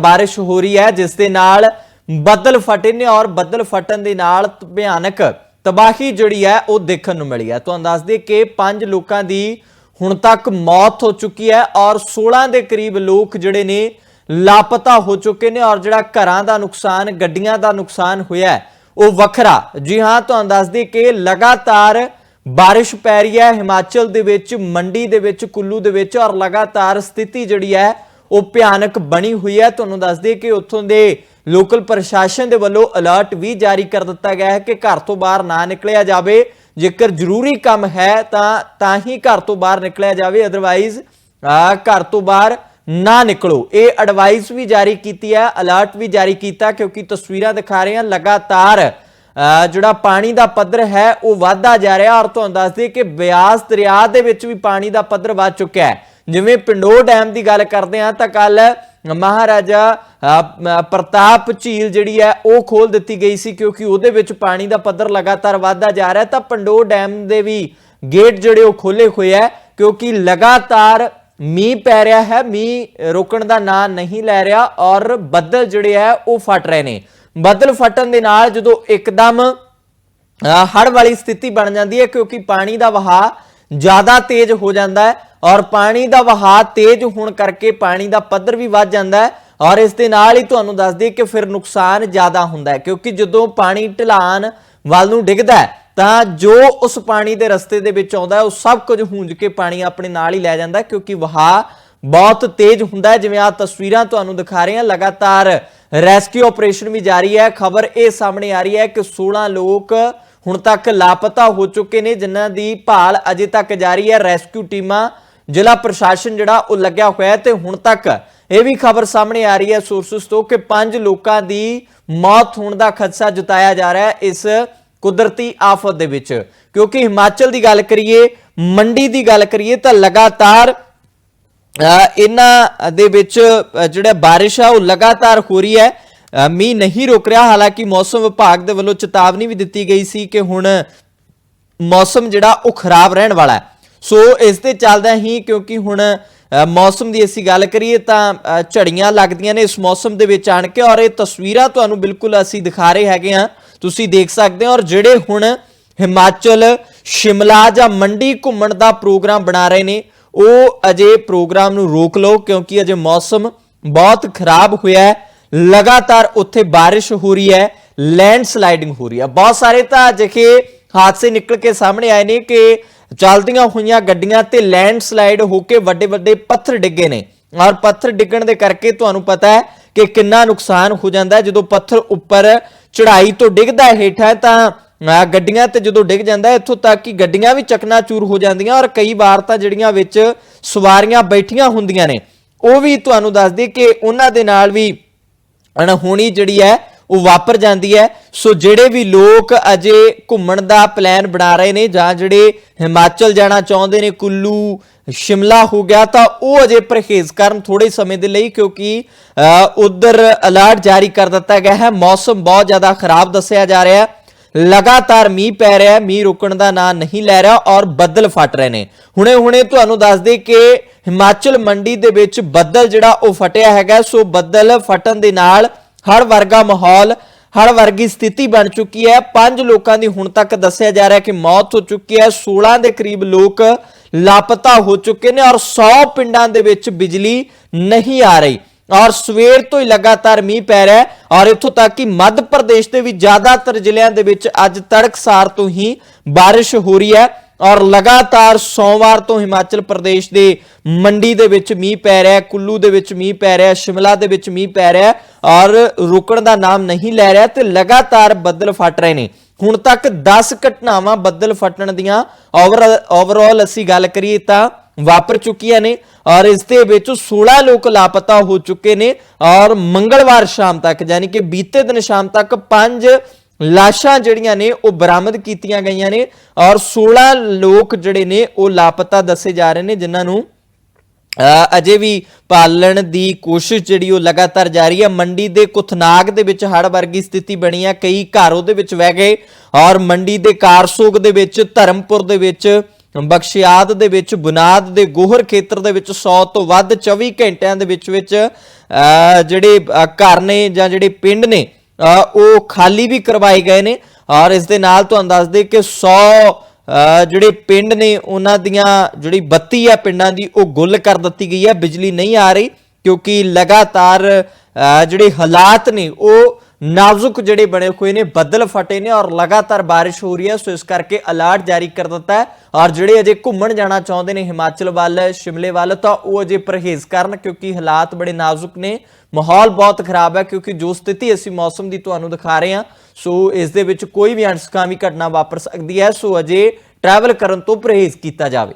ਬਾਰਿਸ਼ ਹੋ ਰਹੀ ਹੈ, ਜਿਸ ਦੇ ਨਾਲ ਬੱਦਲ ਫਟੇ ਨੇ ਔਰ ਬੱਦਲ ਫਟਣ ਦੇ ਨਾਲ ਭਿਆਨਕ ਤਬਾਹੀ ਜਿਹੜੀ ਹੈ, ਉਹ ਦੇਖਣ ਨੂੰ ਮਿਲੀ ਹੈ। ਤੁਹਾਨੂੰ ਦੱਸ ਦਈਏ ਕਿ ਪੰਜ ਲੋਕਾਂ ਦੀ ਹੁਣ ਤੱਕ ਮੌਤ ਹੋ ਚੁੱਕੀ ਹੈ ਔਰ 16 ਦੇ ਕਰੀਬ ਲੋਕ ਜਿਹੜੇ ਨੇ ਲਾਪਤਾ ਹੋ ਚੁੱਕੇ ਨੇ ਔਰ ਜਿਹੜਾ ਘਰਾਂ ਦਾ ਨੁਕਸਾਨ, ਗੱਡੀਆਂ ਦਾ ਨੁਕਸਾਨ ਹੋਇਆ ਉਹ ਵੱਖਰਾ। ਜੀ ਹਾਂ, ਤੁਹਾਨੂੰ ਦੱਸ ਦਈਏ ਕਿ ਲਗਾਤਾਰ ਬਾਰਿਸ਼ ਪੈ ਰਹੀ ਹੈ, ਹਿਮਾਚਲ ਦੇ ਵਿੱਚ, ਮੰਡੀ ਦੇ ਵਿੱਚ, ਕੁੱਲੂ ਦੇ ਵਿੱਚ ਔਰ ਲਗਾਤਾਰ ਸਥਿਤੀ ਜਿਹੜੀ ਹੈ ਉਹ ਭਿਆਨਕ ਬਣੀ ਹੋਈ ਹੈ। ਤੁਹਾਨੂੰ ਦੱਸ ਦਈਏ ਕਿ ਉੱਥੋਂ ਦੇ ਲੋਕਲ ਪ੍ਰਸ਼ਾਸਨ ਦੇ ਵੱਲੋਂ ਅਲਰਟ ਵੀ ਜਾਰੀ ਕਰ ਦਿੱਤਾ ਗਿਆ ਹੈ ਕਿ ਘਰ ਤੋਂ ਬਾਹਰ ਨਾ ਨਿਕਲਿਆ ਜਾਵੇ। ਜੇਕਰ ਜ਼ਰੂਰੀ ਕੰਮ ਹੈ ਤਾਂ ਤਾਂ ਹੀ ਘਰ ਤੋਂ ਬਾਹਰ ਨਿਕਲਿਆ ਜਾਵੇ। ਅਦਰਵਾਈਜ਼ ਘਰ ਤੋਂ ਬਾਹਰ ਨਾ ਨਿਕਲੋ। ਇਹ ਐਡਵਾਈਸ ਵੀ ਜਾਰੀ ਕੀਤੀ ਹੈ ਅਲਰਟ ਵੀ ਜਾਰੀ ਕੀਤਾ ਕਿਉਂਕਿ ਤਸਵੀਰਾਂ ਦਿਖਾ ਰਹੇ ਹਾਂ। ਲਗਾਤਾਰ ਜਿਹੜਾ ਪਾਣੀ ਦਾ ਪੱਧਰ ਹੈ, ਉਹ ਵਧਦਾ ਜਾ ਰਿਹਾ ਔਰ ਤੁਹਾਨੂੰ ਦੱਸ ਦਈਏ ਕਿ ਬਿਆਸ ਦਰਿਆ ਦੇ ਵਿੱਚ ਵੀ ਪਾਣੀ ਦਾ ਪੱਧਰ ਵੱਧ ਚੁੱਕਿਆ ਹੈ। ਜਿਵੇਂ ਪਿੰਡੋ ਡੈਮ ਦੀ ਗੱਲ ਕਰਦੇ ਹਾਂ ਤਾਂ ਕੱਲ ਮਹਾਰਾਜਾ ਪ੍ਰਤਾਪ ਝੀਲ ਜਿਹੜੀ ਹੈ, ਉਹ ਖੋਲ ਦਿੱਤੀ ਗਈ ਸੀ ਕਿਉਂਕਿ ਉਹਦੇ ਵਿੱਚ ਪਾਣੀ ਦਾ ਪੱਧਰ ਲਗਾਤਾਰ ਵਧਦਾ ਜਾ ਰਿਹਾ ਤਾਂ ਪਿੰਡੋ ਡੈਮ ਦੇ ਵੀ ਗੇਟ ਜਿਹੜੇ ਉਹ ਖੋਲੇ ਹੋਏ ਹੈ ਕਿਉਂਕਿ ਲਗਾਤਾਰ ਮੀਂਹ ਪੈ ਰਿਹਾ ਹੈ, ਮੀਂਹ ਰੁਕਣ ਦਾ ਨਾਂ ਨਹੀਂ ਲੈ ਰਿਹਾ ਔਰ ਬੱਦਲ ਜਿਹੜੇ ਹੈ, ਉਹ ਫਟ ਰਹੇ ਨੇ। ਬੱਦਲ ਫਟਣ ਦੇ ਨਾਲ ਜਦੋਂ ਇੱਕਦਮ ਹੜ ਵਾਲੀ ਸਥਿਤੀ ਬਣ ਜਾਂਦੀ ਹੈ ਕਿਉਂਕਿ ਪਾਣੀ ਦਾ ਵਹਾਅ ਜ਼ਿਆਦਾ ਤੇਜ਼ ਹੋ ਜਾਂਦਾ ਹੈ ਔਰ ਪਾਣੀ ਦਾ ਵਹਾਅ ਤੇਜ਼ ਹੋਣ ਕਰਕੇ ਪਾਣੀ ਦਾ ਪੱਧਰ ਵੀ ਵੱਧ ਜਾਂਦਾ ਹੈ ਔਰ ਇਸ ਦੇ ਨਾਲ ਹੀ ਤੁਹਾਨੂੰ ਦੱਸ ਦਈਏ ਕਿ ਫਿਰ ਨੁਕਸਾਨ ਜ਼ਿਆਦਾ ਹੁੰਦਾ ਹੈ, ਕਿਉਂਕਿ ਜਦੋਂ ਪਾਣੀ ਢਲਾਨ ਵੱਲ ਨੂੰ ਡਿੱਗਦਾ ਹੈ, ਤਾਂ ਜੋ ਉਸ ਪਾਣੀ ਦੇ ਰਸਤੇ ਦੇ ਵਿੱਚ ਆਉਂਦਾ ਉਹ ਸਭ ਕੁਝ ਹੂੰਜ ਕੇ ਪਾਣੀ ਆਪਣੇ ਨਾਲ ਹੀ ਲੈ ਜਾਂਦਾ ਕਿਉਂਕਿ ਵਹਾਅ ਬਹੁਤ ਤੇਜ਼ ਹੁੰਦਾ ਹੈ। ਜਿਵੇਂ ਆ ਤਸਵੀਰਾਂ ਤੁਹਾਨੂੰ ਦਿਖਾ ਰਹੇ ਹਾਂ, ਲਗਾਤਾਰ ਰੈਸਕਿਊ ਆਪਰੇਸ਼ਨ ਵੀ ਜਾਰੀ ਹੈ। ਖਬਰ ਇਹ ਸਾਹਮਣੇ ਆ ਰਹੀ ਹੈ ਕਿ 16 ਲੋਕ ਹੁਣ ਤੱਕ ਲਾਪਤਾ ਹੋ ਚੁੱਕੇ ਨੇ, ਜਿਨ੍ਹਾਂ ਦੀ ਭਾਲ ਅਜੇ ਤੱਕ ਜਾਰੀ ਹੈ। ਰੈਸਕਿਊ ਟੀਮਾਂ ਜ਼ਿਲ੍ਹਾ ਪ੍ਰਸ਼ਾਸਨ ਜਿਹੜਾ ਉਹ ਲੱਗਿਆ ਹੋਇਆ ਹੈ ਤੇ ਹੁਣ ਤੱਕ ਇਹ ਵੀ ਖਬਰ ਸਾਹਮਣੇ ਆ ਰਹੀ ਹੈ ਸੋਰਸਸ ਤੋਂ ਕਿ ਪੰਜ ਲੋਕਾਂ ਦੀ ਮੌਤ ਹੋਣ ਦਾ ਖਦਸ਼ਾ ਜਤਾਇਆ ਜਾ ਰਿਹਾ ਹੈ ਇਸ ਕੁਦਰਤੀ ਆਫਤ ਦੇ ਵਿੱਚ। ਕਿਉਂਕਿ ਹਿਮਾਚਲ ਦੀ ਗੱਲ ਕਰੀਏ ਮੰਡੀ ਦੀ ਗੱਲ ਕਰੀਏ ਤਾਂ ਲਗਾਤਾਰ ਇਹਨਾਂ ਦੇ ਵਿੱਚ ਜਿਹੜਾ ਬਾਰਿਸ਼ ਆ ਉਹ ਲਗਾਤਾਰ ਹੋ ਰਹੀ ਹੈ। ਅ, ਮੀਂਹ ਨਹੀਂ ਰੁਕ ਰਿਹਾ ਹਾਲਾਂਕਿ ਮੌਸਮ ਵਿਭਾਗ ਦੇ ਵੱਲੋਂ ਚੇਤਾਵਨੀ ਵੀ ਦਿੱਤੀ ਗਈ ਸੀ ਕਿ ਹੁਣ ਮੌਸਮ ਜਿਹੜਾ ਉਹ ਖਰਾਬ ਰਹਿਣ ਵਾਲਾ ਹੈ। ਸੋ ਇਸ ਤੇ ਚੱਲਦਾ ਹੀ ਕਿਉਂਕਿ ਹੁਣ ਅ, ਮੌਸਮ ਦੀ ਅਸੀਂ ਗੱਲ ਕਰੀਏ ਤਾਂ ਝੜੀਆਂ ਲੱਗਦੀਆਂ ਨੇ ਇਸ ਮੌਸਮ ਦੇ ਵਿੱਚ ਆਣ ਕੇ ਔਰ ਇਹ ਤਸਵੀਰਾਂ ਤੁਹਾਨੂੰ ਬਿਲਕੁਲ ਅਸੀਂ ਦਿਖਾ ਰਹੇ ਹੈਗੇ ਆ ਤੁਸੀਂ ਦੇਖ ਸਕਦੇ ਹੋ ਔਰ ਜਿਹੜੇ ਹੁਣ ਹਿਮਾਚਲ ਸ਼ਿਮਲਾ ਜਾਂ ਮੰਡੀ ਘੁੰਮਣ ਦਾ ਪ੍ਰੋਗਰਾਮ ਬਣਾ ਰਹੇ ਨੇ ਉਹ ਅਜੇ ਪ੍ਰੋਗਰਾਮ ਨੂੰ ਰੋਕ ਲਓ ਕਿਉਂਕਿ ਅਜੇ ਮੌਸਮ ਬਹੁਤ ਖਰਾਬ ਹੋਇਆ ਹੈ। ਲਗਾਤਾਰ ਉੱਥੇ ਬਾਰਿਸ਼ ਹੋ ਰਹੀ ਹੈ ਲੈਂਡ ਸਲਾਈਡਿੰਗ ਹੋ ਰਹੀ ਹੈ। ਬਹੁਤ ਸਾਰੇ ਤਾਂ ਅਜਿਹੇ ਹਾਦਸੇ ਨਿਕਲ ਕੇ ਸਾਹਮਣੇ ਆਏ ਨੇ ਕਿ ਚਲਦੀਆਂ ਹੋਈਆਂ ਗੱਡੀਆਂ ਤੇ ਲੈਂਡਸਲਾਈਡ ਹੋ ਕੇ ਵੱਡੇ ਵੱਡੇ ਪੱਥਰ ਡਿੱਗੇ ਨੇ। ਔਰ ਪੱਥਰ ਡਿੱਗਣ ਦੇ ਕਰਕੇ ਤੁਹਾਨੂੰ ਪਤਾ ਹੈ ਕਿ ਕਿੰਨਾ ਨੁਕਸਾਨ ਹੋ ਜਾਂਦਾ ਜਦੋਂ ਪੱਥਰ ਉੱਪਰ ਚੜ੍ਹਾਈ ਤੋਂ ਡਿੱਗਦਾ ਹੇਠਾਂ, ਤਾਂ ਅਹ ਗੱਡੀਆਂ ਤੇ ਜਦੋਂ ਡਿੱਗ ਜਾਂਦਾ ਇੱਥੋਂ ਤੱਕ ਕਿ ਗੱਡੀਆਂ ਵੀ ਚਕਨਾਚੂਰ ਹੋ ਜਾਂਦੀਆਂ ਔਰ ਕਈ ਵਾਰ ਤਾਂ ਜਿਹੜੀਆਂ ਵਿੱਚ ਸਵਾਰੀਆਂ ਬੈਠੀਆਂ ਹੁੰਦੀਆਂ ਨੇ। ਉਹ ਵੀ ਤੁਹਾਨੂੰ ਦੱਸ ਦਈਏ ਕਿ ਉਹਨਾਂ ਦੇ ਨਾਲ ਵੀ ਅਣਹੋਣੀ ਜਿਹੜੀ ਹੈ ਉਹ ਵਾਪਰ ਜਾਂਦੀ ਹੈ। ਸੋ ਜਿਹੜੇ ਵੀ ਲੋਕ ਅਜੇ ਘੁੰਮਣ ਦਾ ਪਲਾਨ ਬਣਾ ਰਹੇ ਨੇ ਜਾਂ ਜਿਹੜੇ ਹਿਮਾਚਲ ਜਾਣਾ ਚਾਹੁੰਦੇ ਨੇ, ਕੁੱਲੂ, ਸ਼ਿਮਲਾ ਹੋ ਗਿਆ, ਤਾਂ ਉਹ ਅਜੇ ਪਰਹੇਜ਼ ਕਰਨ ਥੋੜੇ ਸਮੇਂ ਦੇ ਲਈ ਕਿਉਂਕਿ ਉਧਰ ਅਲਰਟ ਜਾਰੀ ਕਰ ਦਿੱਤਾ ਗਿਆ ਹੈ। ਮੌਸਮ ਬਹੁਤ ਜ਼ਿਆਦਾ ਖਰਾਬ ਦੱਸਿਆ ਜਾ ਰਿਹਾ ਹੈ। ਲਗਾਤਾਰ ਮੀਂਹ ਪੈ ਰਿਹਾ ਹੈ। ਮੀਂਹ ਰੁਕਣ ਦਾ ਨਾਂ ਨਹੀਂ ਲੈ ਰਿਹਾ ਔਰ ਬੱਦਲ ਫਟ ਰਹੇ ਨੇ। ਹੁਣੇ ਹੁਣੇ ਤੁਹਾਨੂੰ ਦੱਸ ਦੇ ਕਿ ਹਿਮਾਚਲ ਮੰਡੀ ਦੇ ਵਿੱਚ ਬੱਦਲ ਜਿਹੜਾ ਉਹ ਫਟਿਆ ਹੈਗਾ। ਸੋ ਬੱਦਲ ਫਟਣ ਦੇ ਨਾਲ ਹਰ ਵਰਗਾ ਮਾਹੌਲ, ਹਰ ਵਰਗੀ ਸਥਿਤੀ ਬਣ ਚੁੱਕੀ ਹੈ। ਪੰਜ ਲੋਕਾਂ ਦੀ ਹੁਣ ਤੱਕ ਦੱਸਿਆ ਜਾ ਰਿਹਾ ਕਿ ਮੌਤ ਹੋ ਚੁੱਕੀ ਹੈ। 16 ਦੇ ਕਰੀਬ ਲੋਕ ਲਾਪਤਾ ਹੋ ਚੁੱਕੇ ਨੇ ਔਰ 100 ਪਿੰਡਾਂ ਦੇ ਵਿੱਚ ਬਿਜਲੀ ਨਹੀਂ ਆ ਰਹੀ। ਔਰ ਸਵੇਰ ਤੋਂ ਹੀ ਲਗਾਤਾਰ ਮੀਂਹ ਪੈ ਰਿਹਾ ਔਰ ਇੱਥੋਂ ਤੱਕ ਕਿ ਮੱਧ ਪ੍ਰਦੇਸ਼ ਦੇ ਵੀ ਜ਼ਿਆਦਾਤਰ ਜ਼ਿਲ੍ਹਿਆਂ ਦੇ ਵਿੱਚ ਅੱਜ ਤੜਕਸਾਰ ਤੋਂ ਹੀ ਬਾਰਿਸ਼ ਹੋ ਰਹੀ ਹੈ। ਔਰ ਲਗਾਤਾਰ ਸੋਮਵਾਰ ਤੋਂ ਹਿਮਾਚਲ ਪ੍ਰਦੇਸ਼ ਦੇ ਮੰਡੀ ਦੇ ਵਿੱਚ ਮੀਂਹ ਪੈ ਰਿਹਾ ਹੈ, ਕੁੱਲੂ ਦੇ ਵਿੱਚ ਮੀਂਹ ਪੈ ਰਿਹਾ ਹੈ, ਸ਼ਿਮਲਾ ਦੇ ਵਿੱਚ ਮੀਂਹ ਪੈ ਰਿਹਾ ਹੈ ਔਰ ਰੁਕਣ ਦਾ ਨਾਮ ਨਹੀਂ ਲੈ ਰਿਹਾ ਤੇ ਲਗਾਤਾਰ ਬੱਦਲ ਫਟ ਰਹੇ ਨੇ। ਹੁਣ ਤੱਕ 10 ਘਟਨਾਵਾਂ ਬੱਦਲ ਫਟਣ ਦੀਆਂ ਓਵਰਆਲ ਅਸੀਂ ਗੱਲ ਕਰੀਏ ਤਾਂ ਵਾਪਰ ਚੁੱਕੀਆਂ ਨੇ ਔਰ ਇਸ ਦੇ ਵਿੱਚ 16 ਲੋਕ ਲਾਪਤਾ ਹੋ ਚੁੱਕੇ ਨੇ ਔਰ ਮੰਗਲਵਾਰ ਸ਼ਾਮ ਤੱਕ, ਯਾਨੀ ਕਿ ਬੀਤੇ ਦਿਨ ਸ਼ਾਮ ਤੱਕ ਪੰਜ ਲਾਸ਼ਾਂ ਜਿਹੜੀਆਂ ਨੇ ਉਹ ਬਰਾਮਦ ਕੀਤੀਆਂ ਗਈਆਂ ਨੇ ਔਰ 16 ਲੋਕ ਜਿਹੜੇ ਨੇ ਉਹ ਲਾਪਤਾ ਦੱਸੇ ਜਾ ਰਹੇ ਨੇ, ਜਿਨ੍ਹਾਂ ਨੂੰ ਅਜੇ ਵੀ ਪਾਲਣ ਦੀ ਕੋਸ਼ਿਸ਼ ਜਿਹੜੀ ਉਹ ਲਗਾਤਾਰ ਜਾਰੀ ਹੈ। ਮੰਡੀ ਦੇ ਕੁਥਨਾਗ ਦੇ ਵਿੱਚ ਹੜ ਵਰਗੀ ਸਥਿਤੀ ਬਣੀ ਹੈ। ਕਈ ਘਰ ਉਹਦੇ ਵਿੱਚ ਵਹਿ ਗਏ ਔਰ ਮੰਡੀ ਦੇ ਕਾਰਸੋਗ ਦੇ ਵਿੱਚ, ਧਰਮਪੁਰ ਦੇ ਵਿੱਚ, ਬਖਸ਼ਿਆਦ ਦੇ ਵਿੱਚ, ਬੁਨਾਦ ਦੇ ਗੋਹਰ ਖੇਤਰ ਦੇ ਵਿੱਚ 100 ਤੋਂ ਵੱਧ 24 ਘੰਟਿਆਂ ਦੇ ਵਿੱਚ ਵਿੱਚ ਜਿਹੜੇ ਘਰ ਨੇ ਜਾਂ ਜਿਹੜੇ ਪਿੰਡ ਨੇ ਉਹ ਖਾਲੀ ਵੀ ਕਰਵਾਏ ਗਏ ਨੇ। ਔਰ ਇਸ ਦੇ ਨਾਲ ਤੁਹਾਨੂੰ ਦੱਸ ਦੇ ਕਿ 100 ਜਿਹੜੇ ਪਿੰਡ ਨੇ, ਉਹਨਾਂ ਦੀਆਂ ਜਿਹੜੀ ਬੱਤੀ ਹੈ ਪਿੰਡਾਂ ਦੀ, ਉਹ ਗੁੱਲ ਕਰ ਦਿੱਤੀ ਗਈ ਹੈ ਬਿਜਲੀ ਨਹੀਂ ਆ ਰਹੀ, ਕਿਉਂਕਿ ਲਗਾਤਾਰ ਜਿਹੜੇ ਹਾਲਾਤ ਨੇ, ਉਹ ਨਾਜ਼ੁਕ ਜਿਹੜੇ ਬਣੇ ਹੋਏ ਨੇ, ਬੱਦਲ ਫਟੇ ਨੇ ਔਰ ਲਗਾਤਾਰ ਬਾਰਿਸ਼ ਹੋ ਰਹੀ ਹੈ ਸੋ ਇਸ ਕਰਕੇ ਅਲਰਟ ਜਾਰੀ ਕਰ ਦਿੱਤਾ ਹੈ। ਔਰ ਜਿਹੜੇ ਅਜੇ ਘੁੰਮਣ ਜਾਣਾ ਚਾਹੁੰਦੇ ਨੇ, ਹਿਮਾਚਲ ਵੱਲ, ਸ਼ਿਮਲੇ ਵੱਲ, ਤਾਂ ਉਹ ਅਜੇ ਪਰਹੇਜ਼ ਕਰਨ, ਕਿਉਂਕਿ ਹਾਲਾਤ ਬੜੇ ਨਾਜ਼ੁਕ ਨੇ। ਮਾਹੌਲ ਬਹੁਤ ਖਰਾਬ ਹੈ ਕਿਉਂਕਿ ਜੋ ਸਥਿਤੀ ਅਸੀਂ ਮੌਸਮ ਦੀ ਤੁਹਾਨੂੰ ਦਿਖਾ ਰਹੇ ਹਾਂ, ਸੋ ਇਸ ਦੇ ਵਿੱਚ ਕੋਈ ਵੀ ਅਣਸੁਖਾਵੀ ਘਟਨਾ ਵਾਪਰ ਸਕਦੀ ਹੈ, ਸੋ ਅਜੇ ਟਰੈਵਲ ਕਰਨ ਤੋਂ ਪਰਹੇਜ਼ ਕੀਤਾ ਜਾਵੇ।